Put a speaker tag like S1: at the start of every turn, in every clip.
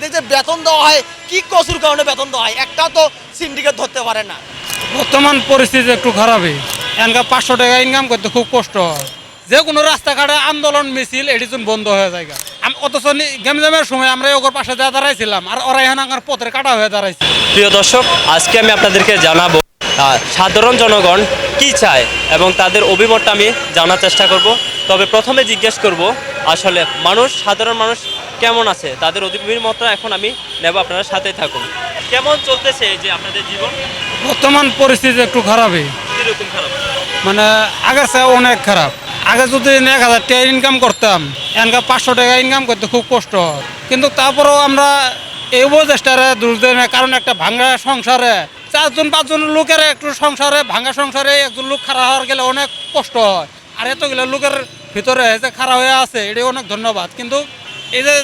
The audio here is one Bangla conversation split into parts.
S1: এদের যে বেতন দেওয়া হয় কি কসুর কারণে বেতন দেওয়া হয়? একটাও তো সিন্ডিকেট ধরতে পারে না।
S2: বর্তমান পরিস্থিতি একটু খারাপই। এনকা পাঁচশো টাকা ইনকাম করতে খুব কষ্ট হয়। যে কোনো রাস্তাঘাটে আন্দোলন মিছিল এডিজন বন্ধ হয়ে যায় আম- অথচ গেমজামের সময় আমরা ওগর পাশে যা দাঁড়াইছিলাম আর ওরা এখন আমার পথের কাটা হয়ে দাঁড়াইছে।
S3: প্রিয় দর্শক আজকে আমি আপনাদেরকে জানাব সাধারণ জনগণ কি চায় এবং তাদের অভিমতটা আমি জানার চেষ্টা করব। তবে প্রথমে জিজ্ঞেস করব আসলে মানুষ সাধারণ মানুষ কেমন আছে? তাদের অভিমতটা এখন আমি নেব আপনারা সাথে থাকুন। কেমন চলতেছে এই যে আপনাদের জীবন?
S2: বর্তমান পরিস্থিতি একটু খারাপই।
S3: কীরকম খারাপ?
S2: মানে আগের চেয়ে অনেক খারাপ। আগে যদি এক হাজার টাকা ইনকাম করতাম এনকা পাঁচশো টাকা ইনকাম করতে খুব কষ্ট হয়। কিন্তু তারপরেও আমরা এই উপদেষ্টারে দোষ দেয় না কারণ একটা ভাঙ্গা সংসারে চারজন পাঁচজন লোকের একটু সংসারে ভাঙ্গা সংসারে একজন লোক খারাপ হওয়ার গেলে অনেক কষ্ট হয়। আর এতগুলো লোকের ভিতরে যে খারাপ হয়ে আছে এটি অনেক ধন্যবাদ। কিন্তু এই যে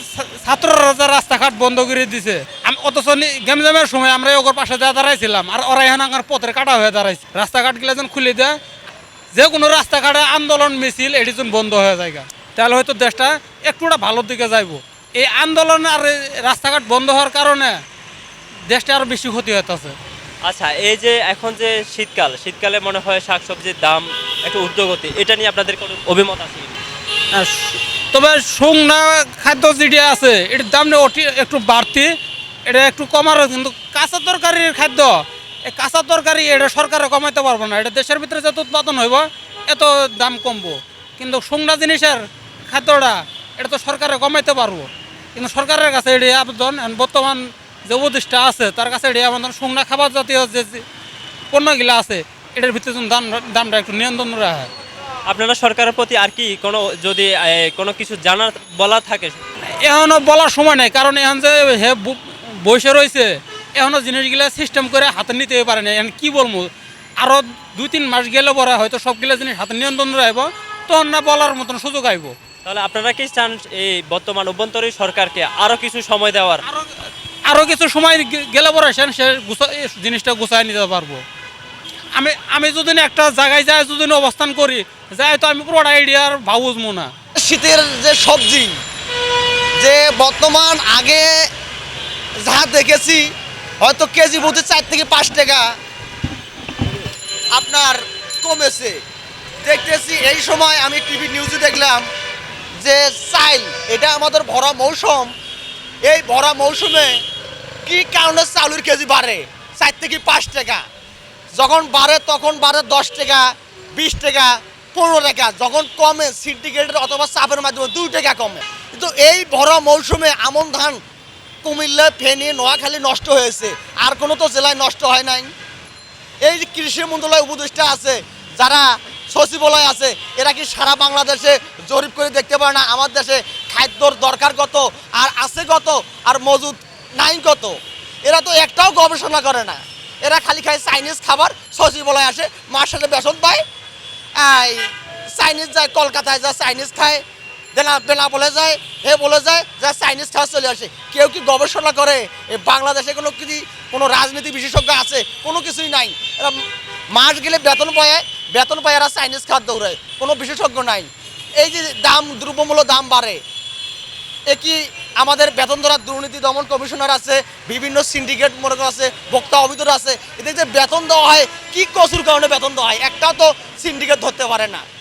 S2: ছাত্ররা যে রাস্তাঘাট বন্ধ করে দিছে আমি অথচ গেমজামের সময় আমরা ওগর পাশে যা দাঁড়াইছিলাম আর ওরা এখন আমার পথের কাটা হয়ে দাঁড়াইছে। রাস্তাঘাটগুলো যেন খুলে দেয় যে কোনো রাস্তাঘাটে আন্দোলন মিছিল এডিজন বন্ধ হয়ে যায় তাহলে হয়তো দেশটা একটুটা ভালোর দিকে যাইব। এই আন্দোলন আর এই রাস্তাঘাট বন্ধ হওয়ার কারণে দেশটা আরও বেশি ক্ষতি হইতেছে।
S3: আচ্ছা এই যে এখন যে শীতকাল শীতকালে মনে হয় শাকসবজির দাম একটু ঊর্ধ্বগতি এটা নিয়ে আপনাদের কোনো অভিমত আছে
S2: তবে শুকনা খাদ্য যেটা আছে, এটার দাম অতি একটু বাড়তি। এটা একটু কমার কিন্তু কাঁচা তরকারির খাদ্য, এই কাঁচা তরকারি এটা সরকারে কমাইতে পারব না। এটা দেশের ভিতরে যত উৎপাদন হইব, এত দাম কমবো। কিন্তু শুকনা জিনিসের খাদ্যটা, এটা তো সরকারে কমাইতে পারব। কিন্তু সরকারের কাছে এটি আবেদন বর্তমান যে উপদেষ্টা আছে, তার কাছে এটি আবেদন, শুকনা খাবার জাতীয় যে পণ্যগুলো আছে, এটার ভিতরে দাম, দামটা একটু নিয়ন্ত্রণ রাখে
S3: আপনারা সরকারের প্রতি আর কি কোনো যদি কোনো কিছু জানার বলা থাকে?
S2: এখনও বলার সময় নেই কারণ এখন যে হে বসে রয়েছে এখনও জিনিসগুলা সিস্টেম করে হাতে নিতে পারে না এখন কি বলব? আরও দুই তিন মাস গেলে পরে হয়তো সবগুলা জিনিস হাতে নিয়ন্ত্রণ রাখব তখন না বলার মতন সুযোগ আইব।
S3: তাহলে আপনারা কি চান এই বর্তমান অভ্যন্তরীণ সরকারকে আরও কিছু সময় দেওয়ার?
S2: আরও আরও কিছু সময় গেলে পরে সে জিনিসটা গুছাই নিতে পারব। আমি আমি যদি একটা জায়গায় যাই যদি অবস্থান করি, যাই তো আমি পুরোটা আইডিয়ার বুঝব না
S1: শীতের যে সবজি, যে বর্তমান আগে যা দেখেছি, হয়তো কেজি প্রতি চার থেকে পাঁচ টাকা আপনার কমেছে। দেখতেছি এই সময় আমি টিভি নিউজে দেখলাম যে চাইল, এটা আমাদের ভরা মৌসুম। এই ভরা মৌসুমে কি কারণে চাউলের কেজি বাড়ে? চার থেকে পাঁচ টাকা। যখন বাড়ে, তখন বাড়ে দশ টাকা, বিশ টাকা, পনেরো টাকা। যখন কমে সিন্ডিকেটের অথবা চাপের মাধ্যমে দুই টাকা কমে। কিন্তু এই ভরা মৌসুমে আমন ধান কুমিল্লা, ফেনী, নোয়াখালী নষ্ট হয়েছে। আর কোনো তো জেলায় নষ্ট হয় নাই। এই কৃষি মন্ত্রণালয় উপদেষ্টা আছে, যারা সচিবালয় আছে, এরা কি সারা বাংলাদেশে জরিপ করে দেখতে পারে না? আমার দেশে খাদ্যর দরকার কত? আর আছে কত? আর মজুদ নাই কত? এরা তো একটাও গবেষণা করে না। এরা খালি খায় চাইনিজ খাবার সচিবালয় আসে। মার সাথে বেসন পায়। চাইনিজ যায়, কলকাতায় যা চাইনিজ খায়। দেনা বেনা বলে যায়, হে বলে যায়, যা চাইনিজ খাওয়া চলে আসে। কেউ কি গবেষণা করে? বাংলাদেশে কোনো কি, কোনো রাজনীতি বিশেষজ্ঞ আছে? কোনো কিছুই নাই। এরা মাস গেলে বেতন পায় বেতন পায় এরা চাইনিজ খাদ্য দৌড়ায় কোনো বিশেষজ্ঞ নাই। এই যে দাম, দ্রব্যমূল্য দাম বাড়ে। এ কি আমাদের বেতন ধরার দুর্নীতি দমন কমিশনার আছে, বিভিন্ন সিন্ডিকেট মনে আছে, বক্তা অভিযোগ আছে। এদের যে বেতন দেওয়া হয়, কি কচুর কারণে বেতন দেওয়া হয়? একটাও তো সিন্ডিকেট ধরতে পারে না।